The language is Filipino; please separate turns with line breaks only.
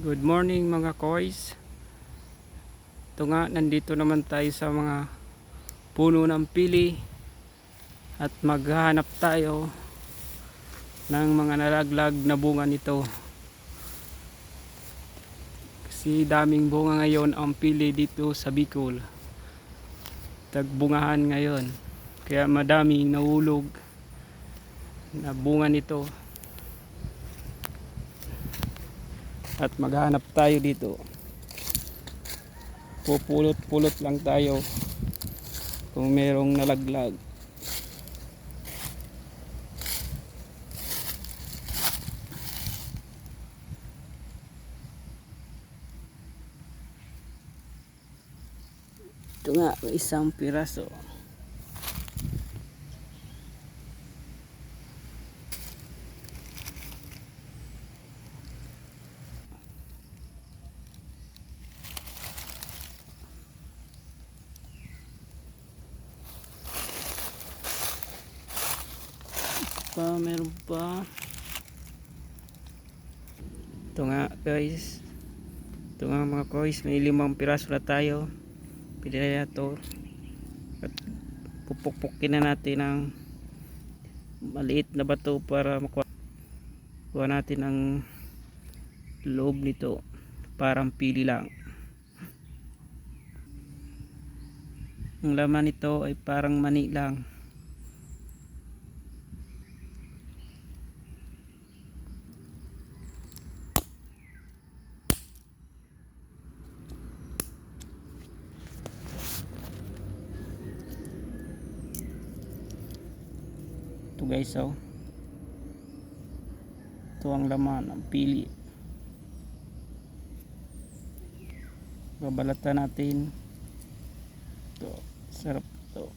Good morning mga koys. Ito nga, nandito naman tayo sa mga puno ng pili at maghahanap tayo ng mga nalaglag na bunga nito. Kasi daming bunga ngayon ang pili dito sa Bicol. Tagbungahan ngayon. Kaya madaming nahulog na bunga nito. At maghanap tayo dito. Pupulot-pulot lang tayo kung merong nalaglag. Ito nga isang piraso pa meron pa. Ito nga guys. Ito nga mga guys may limang piraso na tayo. Ito at pupukpukin na natin ng maliit na bato para makuha kuha natin ang loob nito. Parang pili lang. Ang laman nito ay parang mani lang ito guys oh. Ito ang laman ng pili. Babalatan natin. Ito sarap ito